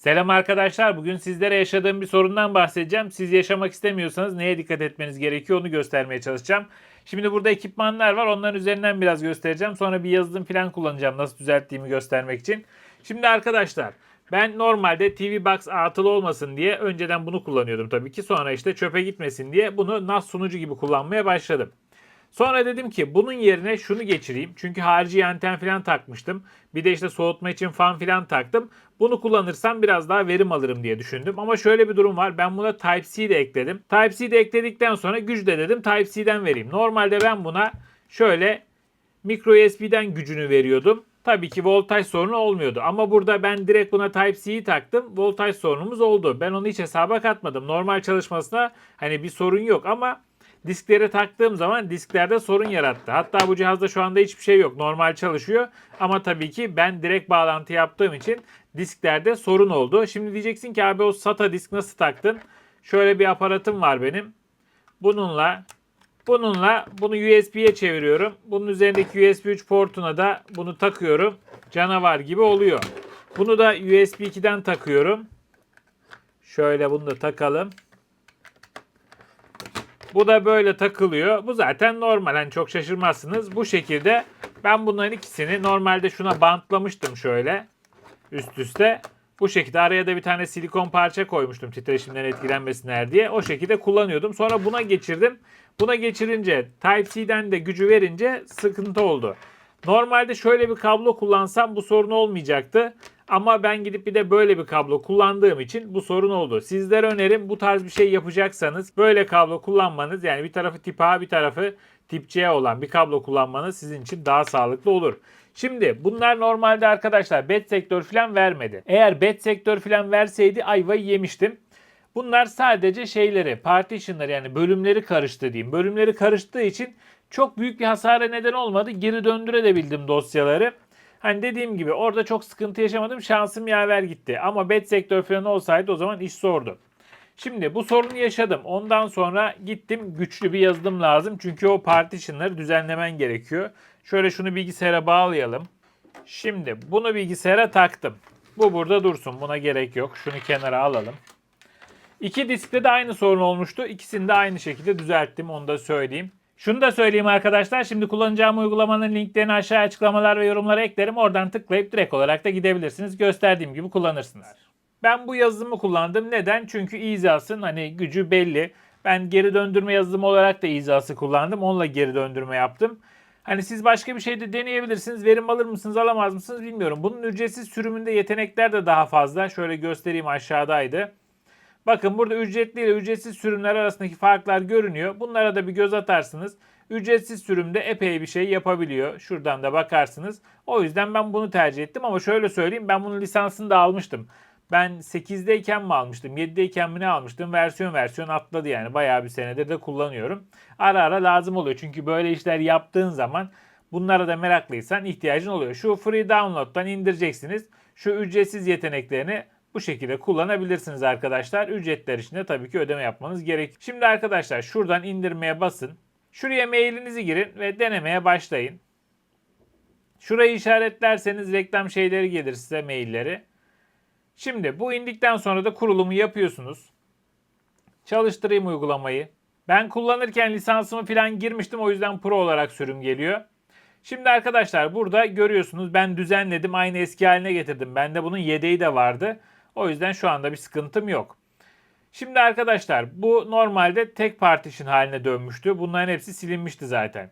Selam arkadaşlar. Bugün sizlere yaşadığım bir sorundan bahsedeceğim. Siz yaşamak istemiyorsanız neye dikkat etmeniz gerekiyor onu göstermeye çalışacağım. Şimdi burada ekipmanlar var. Onların üzerinden biraz göstereceğim. Sonra bir yazılım falan kullanacağım nasıl düzelttiğimi göstermek için. Şimdi arkadaşlar ben normalde TV Box atılı olmasın diye önceden bunu kullanıyordum tabii ki. Sonra işte çöpe gitmesin diye bunu NAS sunucu gibi kullanmaya başladım. Sonra dedim ki bunun yerine şunu geçireyim. Çünkü harici anten falan takmıştım. Bir de işte soğutma için fan falan taktım. Bunu kullanırsam biraz daha verim alırım diye düşündüm. Ama şöyle bir durum var. Ben buna Type-C de ekledim. Type-C de ekledikten sonra güç de dedim Type-C'den vereyim. Normalde ben buna şöyle micro USB'den gücünü veriyordum. Tabii ki voltaj sorunu olmuyordu. Ama burada ben direkt buna Type-C'yi taktım. Voltaj sorunumuz oldu. Ben onu hiç hesaba katmadım. Normal çalışmasına hani bir sorun yok ama disklere taktığım zaman disklerde sorun yarattı. Hatta bu cihazda şu anda hiçbir şey yok. Normal çalışıyor. Ama tabii ki ben direkt bağlantı yaptığım için disklerde sorun oldu. Şimdi diyeceksin ki abi o SATA disk nasıl taktın? Şöyle bir aparatım var benim. Bununla bununla bunu USB'ye çeviriyorum. Bunun üzerindeki USB 3 portuna da bunu takıyorum. Canavar gibi oluyor. Bunu da USB 2'den takıyorum. Şöyle bunu da takalım. Bu da böyle takılıyor. Bu zaten normal. Hani çok şaşırmazsınız. Bu şekilde ben bunların ikisini normalde şuna bantlamıştım şöyle üst üste. Bu şekilde araya da bir tane silikon parça koymuştum titreşimden etkilenmesinler diye. O şekilde kullanıyordum. Sonra buna geçirdim. Buna geçirince Type-C'den de gücü verince sıkıntı oldu. Normalde şöyle bir kablo kullansam bu sorun olmayacaktı. Ama ben gidip bir de böyle bir kablo kullandığım için bu sorun oldu. Sizlere önerim bu tarz bir şey yapacaksanız böyle kablo kullanmanız yani bir tarafı tip A bir tarafı tip C olan bir kablo kullanmanız sizin için daha sağlıklı olur. Şimdi bunlar normalde arkadaşlar bet sektör falan vermedi. Eğer bet sektör falan verseydi ayvayı yemiştim. Bunlar sadece şeyleri, partitionları yani bölümleri karıştı diyeyim. Bölümleri karıştığı için çok büyük bir hasara neden olmadı. Geri döndürebildim dosyaları. Hani dediğim gibi orada çok sıkıntı yaşamadım. Şansım yaver gitti. Ama bet sektör falan olsaydı o zaman iş zordu. Şimdi bu sorunu yaşadım. Ondan sonra gittim güçlü bir yazılım lazım. Çünkü o partitionları düzenlemen gerekiyor. Şöyle şunu bilgisayara bağlayalım. Şimdi bunu bilgisayara taktım. Bu burada dursun. Buna gerek yok. Şunu kenara alalım. İki diskte de aynı sorun olmuştu. İkisini de aynı şekilde düzelttim. Onu da söyleyeyim. Şunu da söyleyeyim arkadaşlar. Şimdi kullanacağım uygulamanın linklerini aşağı açıklamalar ve yorumlara eklerim. Oradan tıklayıp direkt olarak da gidebilirsiniz. Gösterdiğim gibi kullanırsınız. Ben bu yazılımı kullandım. Neden? Çünkü EasyAs'ın hani gücü belli. Ben geri döndürme yazılımı olarak da EasyAs'ı kullandım. Onunla geri döndürme yaptım. Hani siz başka bir şey de deneyebilirsiniz. Verim alır mısınız alamaz mısınız bilmiyorum. Bunun ücretsiz sürümünde yetenekler de daha fazla. Şöyle göstereyim aşağıdaydı. Bakın burada ücretli ile ücretsiz sürümler arasındaki farklar görünüyor. Bunlara da bir göz atarsınız. Ücretsiz sürümde epey bir şey yapabiliyor. Şuradan da bakarsınız. O yüzden ben bunu tercih ettim ama şöyle söyleyeyim ben bunun lisansını da almıştım. Ben 8'deyken mi almıştım, 7'deyken mi ne almıştım? Versiyon versiyon atladı yani. Bayağı bir senedir de kullanıyorum. Ara ara lazım oluyor. Çünkü böyle işler yaptığın zaman bunlara da meraklıysan ihtiyacın oluyor. Şu free download'dan indireceksiniz. Şu ücretsiz yeteneklerini bu şekilde kullanabilirsiniz arkadaşlar. Ücretler için de tabii ki ödeme yapmanız gerek. Şimdi arkadaşlar şuradan indirmeye basın. Şuraya mailinizi girin ve denemeye başlayın. Şurayı işaretlerseniz reklam şeyleri gelir size mailleri. Şimdi bu indikten sonra da kurulumu yapıyorsunuz. Çalıştırayım uygulamayı. Ben kullanırken lisansımı falan girmiştim o yüzden pro olarak sürüm geliyor. Şimdi arkadaşlar burada görüyorsunuz ben düzenledim aynı eski haline getirdim. Bende bunun yedeği de vardı. O yüzden şu anda bir sıkıntım yok. Şimdi arkadaşlar bu normalde tek partition haline dönmüştü. Bunların hepsi silinmişti zaten.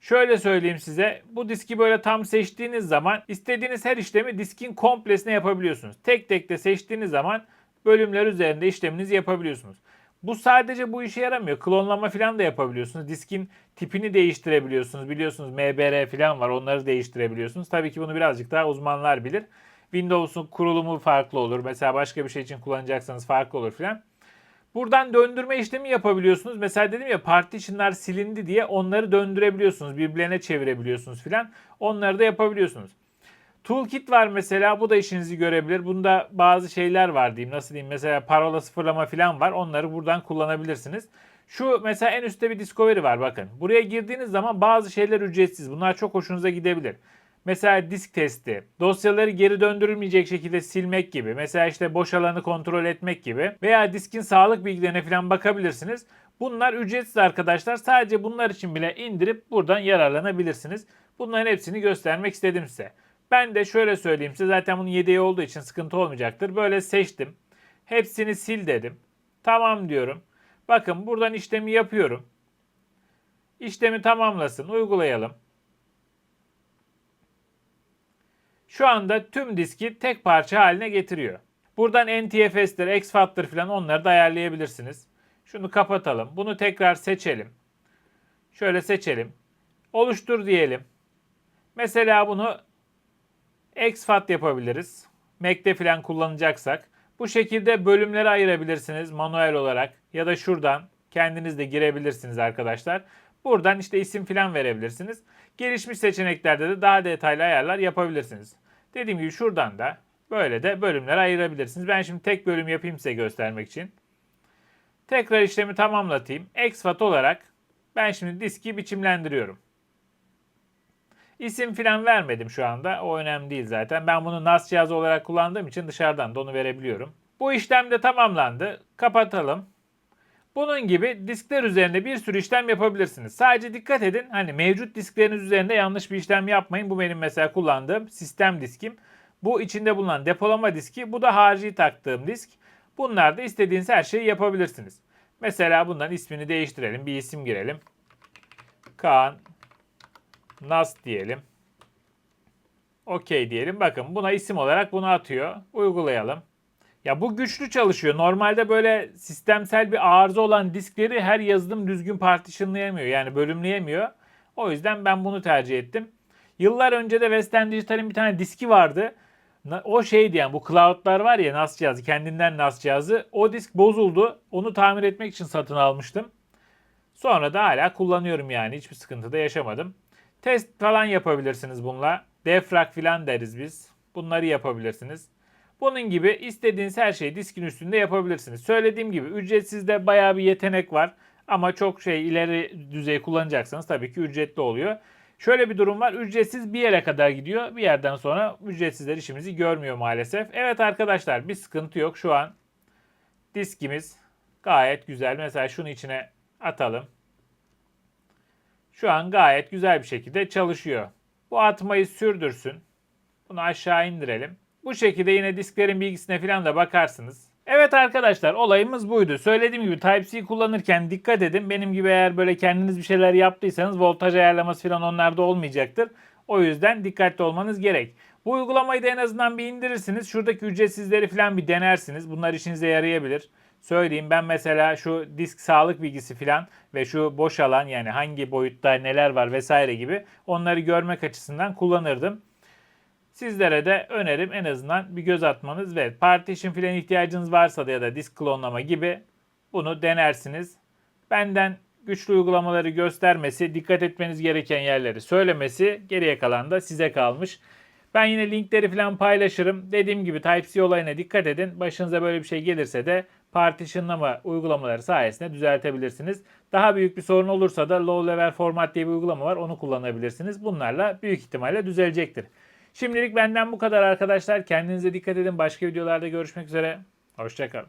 Şöyle söyleyeyim size. Bu diski böyle tam seçtiğiniz zaman istediğiniz her işlemi diskin komplesine yapabiliyorsunuz. Tek tek de seçtiğiniz zaman bölümler üzerinde işleminizi yapabiliyorsunuz. Bu sadece bu işe yaramıyor. Klonlama falan da yapabiliyorsunuz. Diskin tipini değiştirebiliyorsunuz. Biliyorsunuz MBR falan var. Onları değiştirebiliyorsunuz. Tabii ki bunu birazcık daha uzmanlar bilir. Windows'un kurulumu farklı olur. Mesela başka bir şey için kullanacaksanız farklı olur falan. Buradan döndürme işlemi yapabiliyorsunuz. Mesela dedim ya partitionlar silindi diye onları döndürebiliyorsunuz. Birbirlerine çevirebiliyorsunuz filan. Onları da yapabiliyorsunuz. Toolkit var mesela bu da işinizi görebilir. Bunda bazı şeyler var diyeyim. Nasıl diyeyim? Mesela parola sıfırlama falan var. Onları buradan kullanabilirsiniz. Şu mesela en üstte bir Discovery var bakın. Buraya girdiğiniz zaman bazı şeyler ücretsiz. Bunlar çok hoşunuza gidebilir. Mesela disk testi, dosyaları geri döndürülmeyecek şekilde silmek gibi, mesela işte boş alanı kontrol etmek gibi veya diskin sağlık bilgilerine falan bakabilirsiniz. Bunlar ücretsiz arkadaşlar. Sadece bunlar için bile indirip buradan yararlanabilirsiniz. Bunların hepsini göstermek istedim size. Ben de şöyle söyleyeyim size zaten bunun yedeği olduğu için sıkıntı olmayacaktır. Böyle seçtim. Hepsini sil dedim. Tamam diyorum. Bakın buradan işlemi yapıyorum. İşlemi tamamlasın. Uygulayalım. Şu anda tüm diski tek parça haline getiriyor. Buradan NTFS'tir, exFAT'tır falan onları da ayarlayabilirsiniz. Şunu kapatalım. Bunu tekrar seçelim. Şöyle seçelim. Oluştur diyelim. Mesela bunu exFAT yapabiliriz. Mac'te falan kullanacaksak. Bu şekilde bölümlere ayırabilirsiniz manuel olarak ya da şuradan kendiniz de girebilirsiniz arkadaşlar. Buradan işte isim falan verebilirsiniz. Gelişmiş seçeneklerde de daha detaylı ayarlar yapabilirsiniz. Dediğim gibi şuradan da böyle de bölümlere ayırabilirsiniz. Ben şimdi tek bölüm yapayım size göstermek için. Tekrar işlemi tamamlatayım. exFAT olarak ben şimdi diski biçimlendiriyorum. İsim falan vermedim şu anda. O önemli değil zaten. Ben bunu NAS cihazı olarak kullandığım için dışarıdan da onu verebiliyorum. Bu işlem de tamamlandı. Kapatalım. Bunun gibi diskler üzerinde bir sürü işlem yapabilirsiniz. Sadece dikkat edin hani mevcut diskleriniz üzerinde yanlış bir işlem yapmayın. Bu benim mesela kullandığım sistem diskim. Bu içinde bulunan depolama diski. Bu da harici taktığım disk. Bunlarda istediğiniz her şeyi yapabilirsiniz. Mesela bundan ismini değiştirelim. Bir isim girelim. Kaan NAS diyelim. OK diyelim. Bakın buna isim olarak bunu atıyor. Uygulayalım. Ya bu güçlü çalışıyor. Normalde böyle sistemsel bir arıza olan diskleri her yazılım düzgün partitionlayamıyor. Yani bölümleyemiyor. O yüzden ben bunu tercih ettim. Yıllar önce de Western Digital'in bir tane diski vardı. O şeydi yani bu cloud'lar var ya NAS cihazı kendinden NAS cihazı. O disk bozuldu. Onu tamir etmek için satın almıştım. Sonra da hala kullanıyorum yani. Hiçbir sıkıntı da yaşamadım. Test falan yapabilirsiniz bununla. Defrag falan deriz biz. Bunları yapabilirsiniz. Bunun gibi istediğiniz her şeyi diskin üstünde yapabilirsiniz. Söylediğim gibi ücretsizde bayağı bir yetenek var. Ama çok şey ileri düzey kullanacaksanız tabii ki ücretli oluyor. Şöyle bir durum var. Ücretsiz bir yere kadar gidiyor. Bir yerden sonra ücretsizler işimizi görmüyor maalesef. Evet arkadaşlar bir sıkıntı yok. Şu an diskimiz gayet güzel. Mesela şunu içine atalım. Şu an gayet güzel bir şekilde çalışıyor. Bu atmayı sürdürsün. Bunu aşağı indirelim. Bu şekilde yine disklerin bilgisine falan da bakarsınız. Evet arkadaşlar olayımız buydu. Söylediğim gibi Type-C kullanırken dikkat edin. Benim gibi eğer böyle kendiniz bir şeyler yaptıysanız voltaj ayarlaması falan onlarda olmayacaktır. O yüzden dikkatli olmanız gerek. Bu uygulamayı da en azından bir indirirsiniz. Şuradaki ücretsizleri falan bir denersiniz. Bunlar işinize yarayabilir. Söyleyeyim ben mesela şu disk sağlık bilgisi falan ve şu boş alan yani hangi boyutta neler var vesaire gibi onları görmek açısından kullanırdım. Sizlere de önerim en azından bir göz atmanız ve partition filan ihtiyacınız varsa da ya da disk klonlama gibi bunu denersiniz. Benden güçlü uygulamaları göstermesi, dikkat etmeniz gereken yerleri söylemesi, geriye kalan da size kalmış. Ben yine linkleri falan paylaşırım. Dediğim gibi Type-C olayına dikkat edin. Başınıza böyle bir şey gelirse de partitionlama uygulamaları sayesinde düzeltebilirsiniz. Daha büyük bir sorun olursa da Low Level Format diye bir uygulama var. Onu kullanabilirsiniz. Bunlarla büyük ihtimalle düzelecektir. Şimdilik benden bu kadar arkadaşlar. Kendinize dikkat edin. Başka videolarda görüşmek üzere. Hoşçakalın.